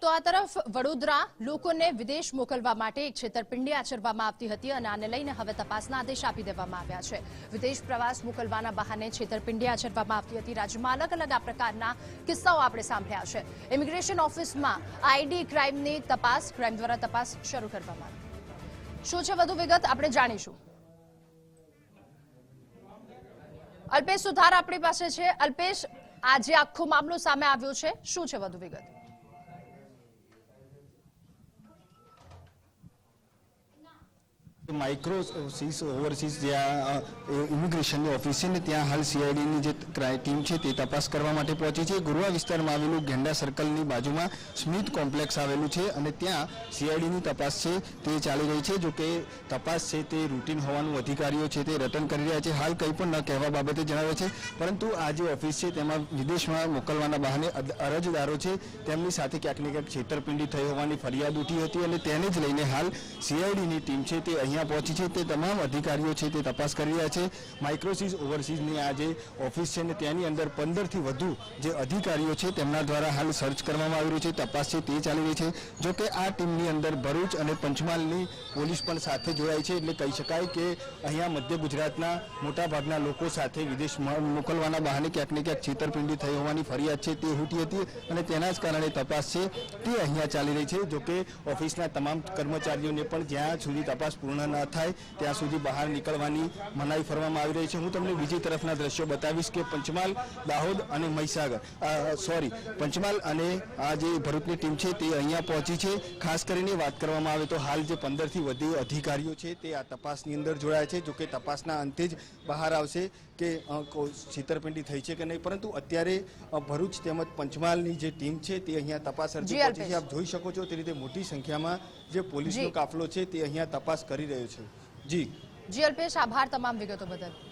તો આ તરફ વડોદરા લોકોને વિદેશ મોકલવા માટે એક છેતરપિંડી આચરવામાં આવતી હતી અને આને લઈને હવે તપાસના આદેશ આપી દેવામાં આવ્યા છે. વિદેશ પ્રવાસ મોકલવાના બહાને છેતરપિંડી આચરવામાં આવતી હતી. રાજ્યમાં અલગ અલગ આ પ્રકારના કિસ્સાઓ આપણે સાંભળ્યા છે. ઇમિગ્રેશન ઓફિસમાં આઈડી ક્રાઇમની તપાસ, ક્રાઇમ દ્વારા તપાસ શરૂ કરવામાં આવી. શું છે વધુ વિગત? આપણે જાણીશું. અલ્પેશ સુધાર આપણી પાસે છે. અલ્પેશ, આજે આખો મામલો સામે આવ્યો છે. શું છે વધુ વિગત? માઇક્રો સીસ ઓવરસીઝ જ્યાં ઇમિગ્રેશનની ઓફિસ છે ને, ત્યાં હાલ સીઆઈડીની જે ટીમ છે તે તપાસ કરવા માટે પહોંચી છે. ગુરુવા વિસ્તારમાં આવેલું ગેંડા સર્કલની બાજુમાં સ્મિથ કોમ્પ્લેક્સ આવેલું છે અને ત્યાં સીઆઈડીની તપાસ છે તે ચાલી રહી છે. જો કે તપાસ છે તે રૂટીન હોવાનું અધિકારીઓ છે તે રટન કરી રહ્યા છે. હાલ કંઈ પણ ન કહેવા બાબતે જણાવે છે. પરંતુ આ જે ઓફિસ છે તેમાં વિદેશમાં મોકલવાના બહાને અરજદારો છે તેમની સાથે ક્યાંક ને ક્યાંક છેતરપિંડી થઈ હોવાની ફરિયાદ ઉઠી હતી અને તેને જ લઈને હાલ સીઆઈડીની ટીમ છે તે અહીંયા પહોંચી છે. તે તમામ અધિકારીઓ છે તે તપાસ કરી રહ્યા છે. માઇક્રોસીઝ ઓવરસીઝની આ જે ઓફિસ છે ને તેની અંદર પંદરથી વધુ જે અધિકારીઓ છે તેમના દ્વારા હાલ સર્ચ કરવામાં આવી રહ્યું છે. તપાસ છે તે ચાલી રહી છે. જો કે આ ટીમની અંદર ભરૂચ અને પંચમહાલની પોલીસ પણ સાથે જોડાઈ છે. એટલે કહી શકાય કે અહીંયા મધ્ય ગુજરાતના મોટાભાગના લોકો સાથે વિદેશ મોકલવાના બહાને ક્યાંક ને ક્યાંક છેતરપિંડી થઈ હોવાની ફરિયાદ છે તે ઉઠી હતી અને તેના જ કારણે તપાસ છે તે અહીંયા ચાલી રહી છે. જો કે ઓફિસના તમામ કર્મચારીઓને પણ જ્યાં સુધી તપાસ પૂર્ણ ન થાય ત્યાં સુધી બહાર નીકળવાની મનાઈ ફરવામાં આવી રહી છે. હું તમને બીજી તરફના દ્રશ્યો બતાવીશ કે પંચમહાલ દાહોદ અને મહીસાગર સોરી પંચમહાલ અને આ જે ભરૂચની ટીમ છે તે અહીંયા પહોંચી છે. ખાસ કરીને વાત કરવામાં આવે તો હાલ જે પંદરથી વધુ અધિકારીઓ છે તે આ તપાસની અંદર જોડાયા છે. જો કે તપાસના અંતે જ બહાર આવશે કે છેતરપિંડી થઈ છે કે નહીં. પરંતુ અત્યારે ભરૂચ તેમજ પંચમહાલની જે ટીમ છે તે અહીંયા તપાસ અર્થે જી, પહોંચી છે. આપ જોઈ શકો છો તે રીતે મોટી સંખ્યામાં જે પોલીસનો કાફલો છે તે અહીંયા તપાસ કરી રહ્યો છે. જી. જી અલ્પેશ આભાર તમામ વિગતો બદલ.